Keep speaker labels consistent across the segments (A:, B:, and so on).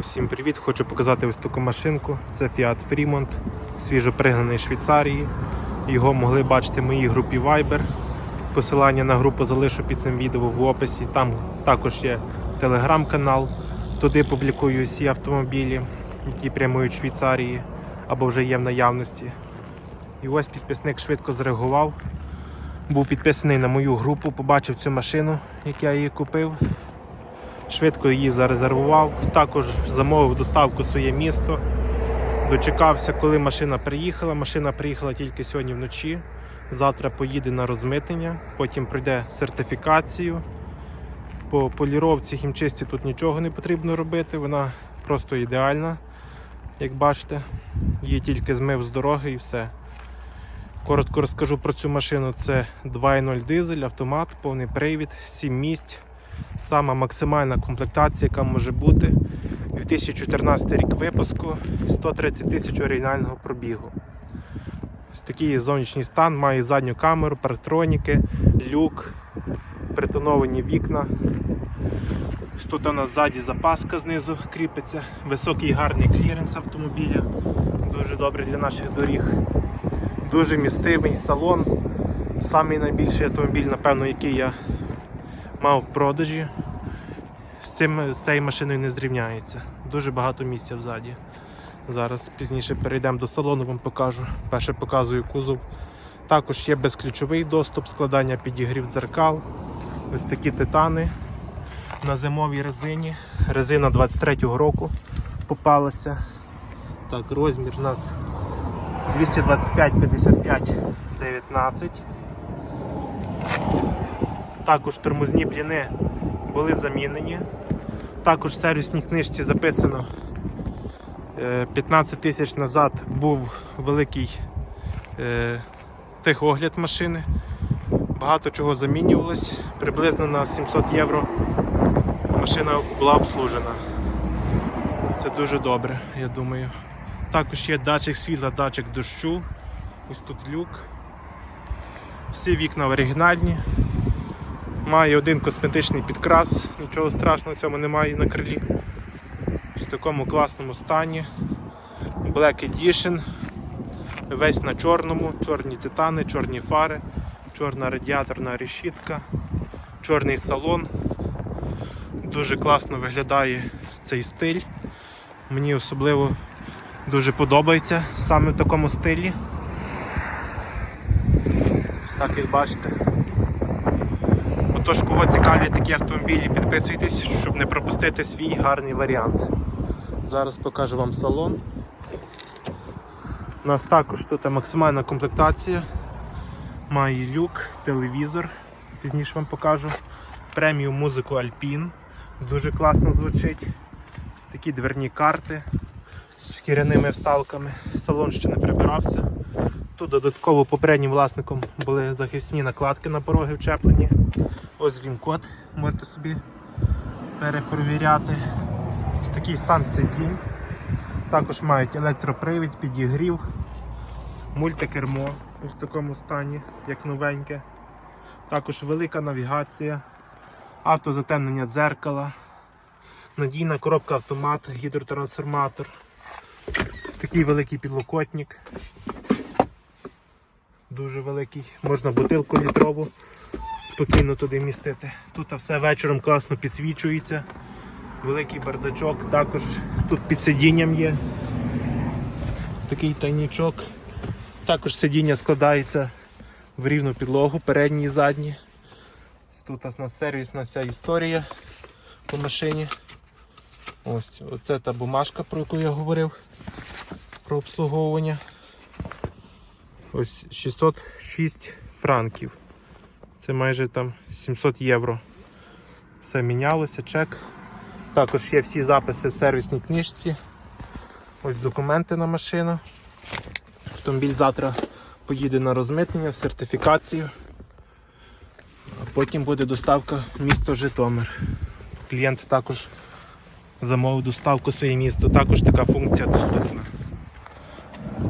A: Усім привіт! Хочу показати ось таку машинку. Це Fiat Fremont, свіжо пригнаний Швейцарії. Його могли бачити в моїй групі Viber. Посилання на групу залишу під цим відео в описі. Там також є телеграм-канал. Туди публікую всі автомобілі, які прямують з Швейцарії або вже є в наявності. І ось підписник швидко зреагував. Був підписаний на мою групу, побачив цю машину, як я її купив швидко її зарезервував. Також замовив доставку в своє місто. Дочекався, коли машина приїхала. Машина приїхала тільки сьогодні вночі. Завтра поїде на розмитнення, потім пройде сертифікацію. По поліровці хімчисті тут нічого не потрібно робити, вона просто ідеальна, як бачите. Її тільки змив з дороги і все. Коротко розкажу про цю машину. Це 2.0 дизель, автомат, повний привід, 7 місць. Сама максимальна комплектація, яка може бути. 2014 рік випуску, 130 тисяч оригінального пробігу. Ось такий зовнішній стан, має задню камеру, парктроніки, люк, притоновані вікна. Ось Тут у нас ззаді запаска знизу кріпиться, високий гарний кліренс автомобіля, дуже добре для наших доріг. Дуже містивий салон. Самий найбільший автомобіль, напевно, який я мав в продажі. З, цим, з цією машиною не зрівняється. Дуже багато місця взаді. Зараз пізніше перейдемо до салону, вам покажу. Перше показую кузов. Також є безключовий доступ, складання підігрів дзеркал. Ось такі титани на зимовій резині. Резина 23-го року попалася. Так, розмір у нас 225 55 19. Також тормозні бліни були замінені. Також в сервісній книжці записано е, 15 тисяч назад був великий е, техогляд машини. Багато чого замінювалось. Приблизно на 700 євро машина була обслужена. Це дуже добре, я думаю. Також є датчик світла, датчик дощу. Ось тут люк. Всі вікна оригінальні. Має один косметичний підкрас, нічого страшного в цьому немає на крилі. В такому класному стані. Black Edition. Весь на чорному, чорні титани, чорні фари, чорна радіаторна решітка, чорний салон. Дуже класно виглядає цей стиль. Мені особливо дуже подобається саме в такому стилі. Ось так як бачите. Отож, кого цікавлять такі автомобілі, підписуйтесь, щоб не пропустити свій гарний варіант. Зараз покажу вам салон. У нас також тут максимальна комплектація. Має люк, телевізор, пізніше вам покажу. Преміум музику Alpine. Дуже класно звучить. Такі дверні карти з шкіряними вставками. Салон ще не прибирався. Тут додатково попереднім власником були захисні накладки на пороги вчеплені. Ось він код, можете собі перепровіряти. Ось такий стан сидінь. Також мають електропривід, підігрів, мультикермо ось в такому стані, як новеньке. Також велика навігація, автозатемнення дзеркала, надійна коробка автомат, гідротрансформатор. Ось такий великий підлокотник. Дуже великий, можна бутилку літрову спокійно туди містити. Тут все вечором класно підсвічується. Великий бардачок, також тут під сидінням є такий тайнічок. Також сидіння складається в рівну підлогу, передні і задні. Тут у нас сервісна вся історія по машині. Ось оце та бумажка, про яку я говорив, про обслуговування. Ось 606 франків. Це майже там 700 євро. Все мінялося, чек. Також є всі записи в сервісній книжці. Ось документи на машину. Автомобіль завтра поїде на розмитнення, сертифікацію. А потім буде доставка в місто Житомир. Клієнт також замовив доставку своє місто. Також така функція доступна.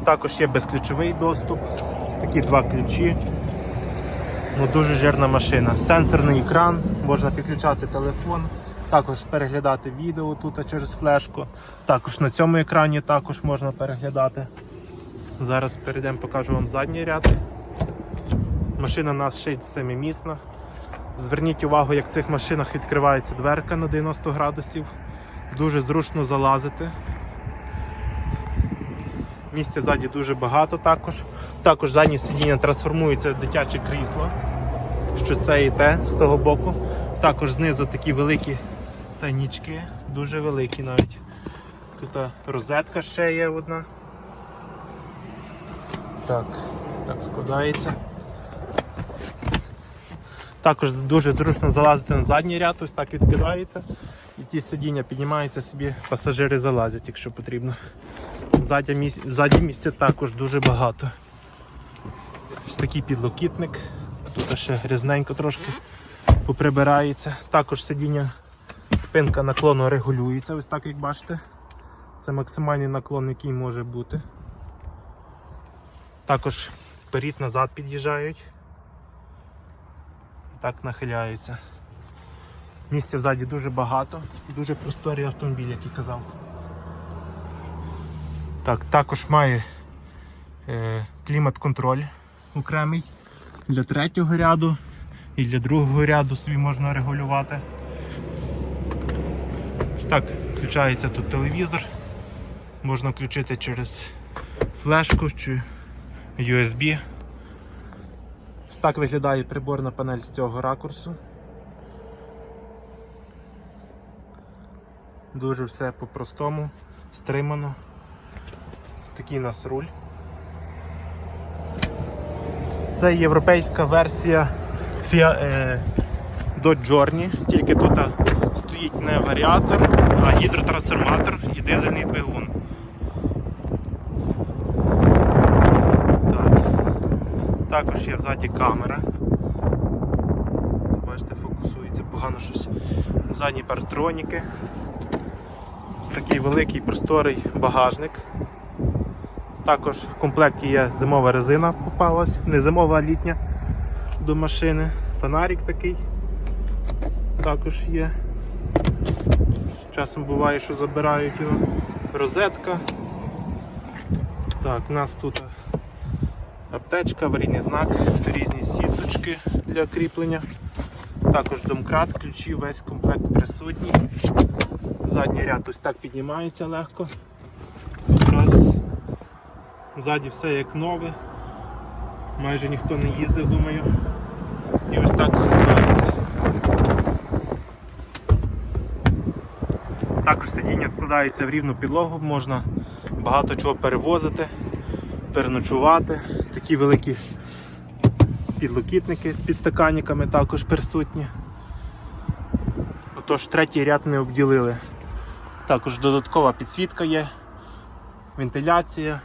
A: Також є безключовий доступ. Ось такі два ключі. Ну, Дуже жирна машина. Сенсорний екран, можна підключати телефон, Також переглядати відео тут через флешку. Також на цьому екрані також можна переглядати. Зараз перейдемо, покажу вам задній ряд. Машина у нас ще й семимісна. Зверніть увагу, як в цих машинах відкривається дверка на 90 градусів. Дуже зручно залазити. Місця ззаді дуже багато також. Також заднє сидіння трансформується в дитяче крісло, що це і те з того боку. Також знизу такі великі танічки, дуже великі навіть. Тут розетка ще є одна. Так, так складається. Також дуже зручно залазити на задній ряд, ось так відкидається. І ці сидіння піднімаються собі, пасажири залазять, якщо потрібно. Місць, ззаді місця також дуже багато. Ось такий підлокітник. Тут ще грязненько трошки поприбирається. Також сидіння, спинка наклону регулюється, ось так як бачите. Це максимальний наклон, який може бути. Також вперед-назад під'їжджають. Так нахиляються. Місця взаді дуже багато, і дуже просторий автомобіль, як і казав. Так, також має е, клімат-контроль окремий для третього ряду і для другого ряду собі можна регулювати. Так, включається тут телевізор. Можна включити через флешку чи USB. Так виглядає приборна панель з цього ракурсу. Дуже все по-простому, стримано. Такий у нас руль. Це європейська версія е, Dodge Journey, тільки тут стоїть не варіатор, а гідротрансформатор і дизельний двигун. Так. Також є ззаді камера. Бачите, фокусується погано щось. Задні партроніки. Ось такий великий просторий багажник. Також в комплекті є зимова резина попалась, не зимова, а літня до машини. Фонарик такий також є. Часом буває, що забирають його. Розетка. Так, у нас тут аптечка, аварійний знак, різні сіточки для кріплення. Також домкрат, ключі, весь комплект присутній. Задній ряд ось так піднімається легко. Раз. Ззаді все як нове. Майже ніхто не їздив, думаю. І ось так ховається. Також сидіння складається в рівну підлогу, можна багато чого перевозити, переночувати. Такі великі підлокітники з підстаканниками також присутні. Отож, третій ряд не обділили. Також додаткова підсвітка є, вентиляція,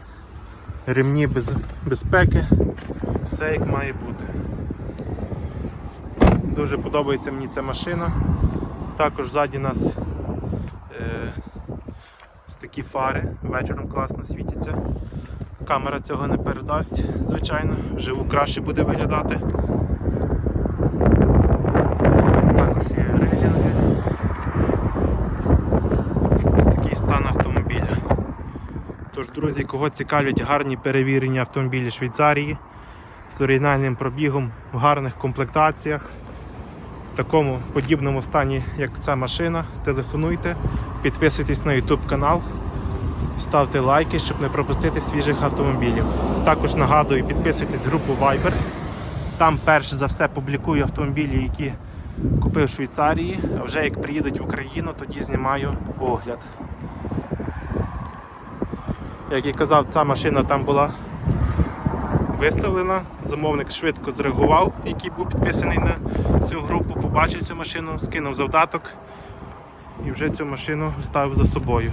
A: ремні без безпеки, все як має бути. Дуже подобається мені ця машина. Також ззаді нас е, такі фари, вечором класно світяться. Камера цього не передасть, звичайно, вживу краще буде виглядати. Також є рейлінги. Ось такий стан автомобіля. Тож, друзі, кого цікавлять гарні перевірені автомобілі Швейцарії з оригінальним пробігом в гарних комплектаціях, в такому подібному стані, як ця машина, телефонуйте, підписуйтесь на YouTube канал, ставте лайки, щоб не пропустити свіжих автомобілів. Також нагадую, підписуйтесь в групу Viber. Там перш за все публікую автомобілі, які купив в Швейцарії, а вже як приїдуть в Україну, тоді знімаю огляд. Як і казав, ця машина там була виставлена. Замовник швидко зреагував, який був підписаний на цю групу, побачив цю машину, скинув завдаток і вже цю машину ставив за собою.